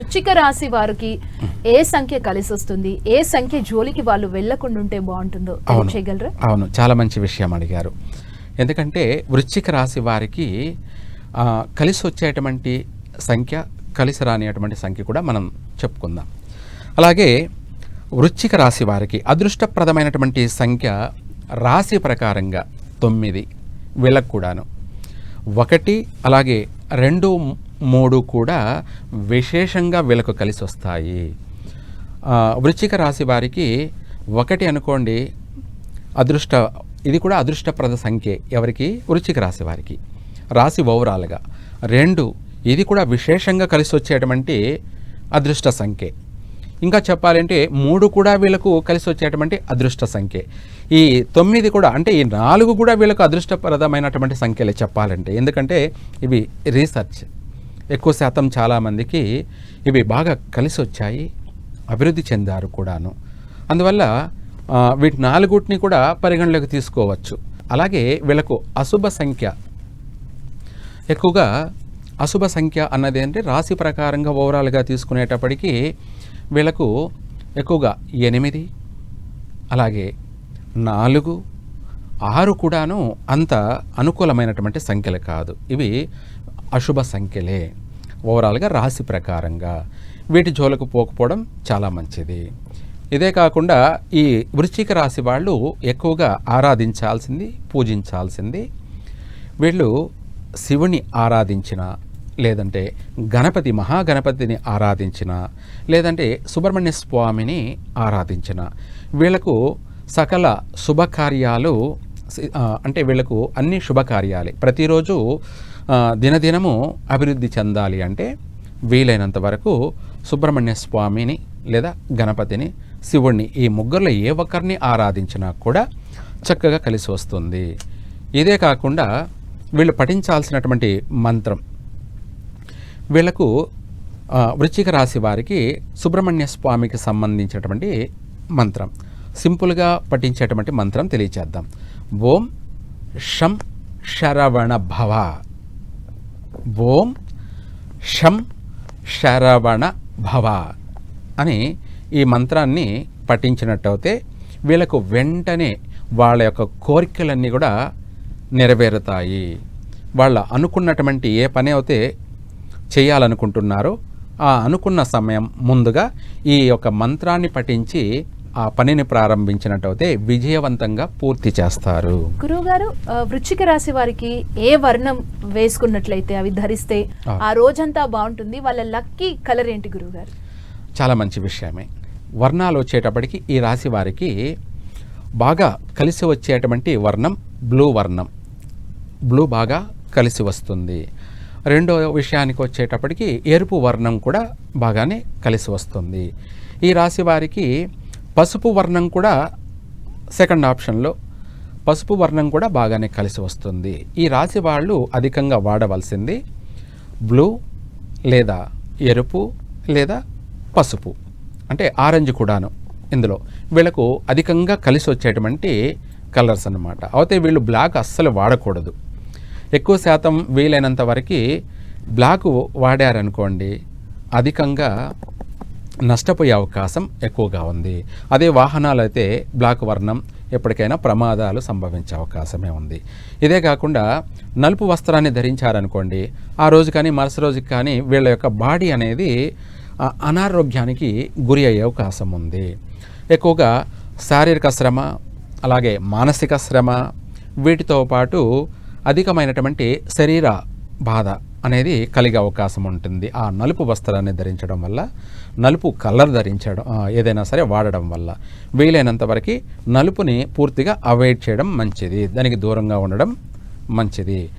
వృశ్చిక రాశి వారికి ఏ సంఖ్య కలిసి వస్తుంది ఏ సంఖ్య జోలికి వాళ్ళు వెళ్ళకుండా ఉంటే బాగుంటుందో తెలియచేయగలరా? అవును. చాలా మంచి విషయం అడిగారు. ఎందుకంటే వృశ్చిక రాశి వారికి కలిసి వచ్చేటువంటి సంఖ్య కలిసి రానిటువంటి సంఖ్య కూడా మనం చెప్పుకుందాం. అలాగే వృశ్చిక రాశి వారికి అదృష్టప్రదమైనటువంటి సంఖ్య రాశి ప్రకారంగా తొమ్మిది వీళ్ళకు కూడాను. ఒకటి అలాగే రెండు మూడు కూడా విశేషంగా వీళ్ళకు కలిసి వస్తాయి. వృచ్చిక వృశ్చిక రాశి వారికి ఒకటి అనుకోండి అదృష్ట ఇది కూడా అదృష్టప్రద సంఖ్య ఎవరికి? వృశ్చిక రాశి వారికి. రాశి ఓవరాల్గా. రెండు ఇది కూడా విశేషంగా కలిసి వచ్చేటువంటి అదృష్ట సంఖ్య. ఇంకా చెప్పాలంటే మూడు కూడా వీళ్ళకు కలిసి వచ్చేటువంటి అదృష్ట సంఖ్య. ఈ తొమ్మిది కూడా అంటే ఈ నాలుగు కూడా వీళ్ళకు అదృష్టప్రదమైనటువంటి సంఖ్యలే చెప్పాలంటే. ఎందుకంటే ఇవి రీసెర్చ్. ఎక్కువ శాతం చాలామందికి ఇవి బాగా కలిసి వచ్చాయి అభివృద్ధి చెందారు కూడాను. అందువల్ల వీటి నాలుగుటిని కూడా పరిగణలోకి తీసుకోవచ్చు. అలాగే వీళ్ళకు అశుభ సంఖ్య. ఎక్కువగా అశుభ సంఖ్య అన్నది అంటే రాశి ప్రకారంగా ఓవరాల్గా తీసుకునేటప్పటికీ వీళ్ళకు ఎక్కువగా ఎనిమిది అలాగే నాలుగు ఆరు కూడాను అంత అనుకూలమైనటువంటి సంఖ్యలు కాదు. ఇవి అశుభ సంఖ్యలే. ఓవరాల్గా రాశి ప్రకారంగా వీటి జోలకు పోకపోవడం చాలా మంచిది. ఇదే కాకుండా ఈ వృశ్చిక రాశి వాళ్ళు ఎక్కువగా ఆరాధించాల్సింది పూజించాల్సింది. వీళ్ళు శివుని ఆరాధించిన లేదంటే గణపతి మహాగణపతిని ఆరాధించిన లేదంటే సుబ్రహ్మణ్య స్వామిని ఆరాధించిన వీళ్ళకు సకల శుభకార్యాలు అంటే వీళ్ళకు అన్ని శుభకార్యాలే. ప్రతిరోజు దినదినము అభివృద్ధి చెందాలి అంటే వీలైనంత వరకు సుబ్రహ్మణ్య స్వామిని లేదా గణపతిని శివుణ్ణి ఈ ముగ్గురులో ఏ ఒక్కరిని ఆరాధించినా కూడా చక్కగా కలిసి వస్తుంది. ఇదే కాకుండా వీళ్ళు పఠించాల్సినటువంటి మంత్రం. వీళ్ళకు ఆ, వృశ్చిక రాశి వారికి సుబ్రహ్మణ్య స్వామికి సంబంధించినటువంటి మంత్రం. సింపుల్గా పఠించేటువంటి మంత్రం తెలియచేద్దాం. ఓం షం శరవణ భవ. ఓం షం శరవణ భవ అని ఈ మంత్రాన్ని పఠించినట్టయితే వీళ్ళకు వెంటనే వాళ్ళ యొక్క కోరికలన్నీ కూడా నెరవేరుతాయి. వాళ్ళ అనుకున్నటువంటి ఏ పని అయితే చేయాలనుకుంటున్నారో ఆ అనుకున్న సమయం ముందుగా ఈ యొక్క మంత్రాన్ని పఠించి ఆ పనిని ప్రారంభించినట్టయితే విజయవంతంగా పూర్తి చేస్తారు. గురువు గారు వృశ్చిక రాశి వారికి ఏ వర్ణం వేసుకున్నట్లయితే అవి ధరిస్తే ఆ. ఆ రోజంతా బాగుంటుంది. వాళ్ళ లక్కీ కలర్ ఏంటి గురువు గారు చాలా మంచి విషయమే. వర్ణాలు వచ్చేటప్పటికి ఈ రాశి వారికి బాగా కలిసి వచ్చేటువంటి వర్ణం బ్లూ వర్ణం. బ్లూ బాగా కలిసి వస్తుంది. రెండో విషయానికి వచ్చేటప్పటికి ఎరుపు వర్ణం కూడా బాగానే కలిసి వస్తుంది. ఈ రాశి వారికి పసుపు వర్ణం కూడా సెకండ్ ఆప్షన్లో పసుపు వర్ణం కూడా బాగానే కలిసి వస్తుంది. ఈ రాశి వాళ్ళు అధికంగా వాడవలసింది బ్లూ లేదా ఎరుపు లేదా పసుపు. అంటే ఆరెంజ్ కూడాను ఇందులో. వీళ్ళకు అధికంగా కలిసి వచ్చేటువంటి కలర్స్ అన్నమాట. అయితే వీళ్ళు బ్లాక్ అస్సలు వాడకూడదు. ఎక్కువ శాతం వీలైనంత వరకు బ్లాక్ వాడారనుకోండి అధికంగా నష్టపోయే అవకాశం ఎక్కువగా ఉంది. అదే వాహనాలు అయితే బ్లాక్ వర్ణం ఎప్పటికైనా ప్రమాదాలు సంభవించే అవకాశమే ఉంది. ఇదే కాకుండా నలుపు వస్త్రాన్ని ధరించారనుకోండి ఆ రోజు కానీ మరుసటి రోజుకి కానీ వీళ్ళ యొక్క బాడీ అనేది అనారోగ్యానికి గురి అయ్యే అవకాశం ఉంది. ఎక్కువగా శారీరక శ్రమ అలాగే మానసిక శ్రమ వీటితో పాటు అధికమైనటువంటి శరీర బాధ అనేది కలిగే అవకాశం ఉంటుంది. ఆ నలుపు వస్త్రాన్ని ధరించడం వల్ల నలుపు కలర్ ధరించడం ఏదైనా సరే వాడడం వల్ల. వీలైనంత వరకు నలుపుని పూర్తిగా అవాయిడ్ చేయడం మంచిది. దానికి దూరంగా ఉండడం మంచిది.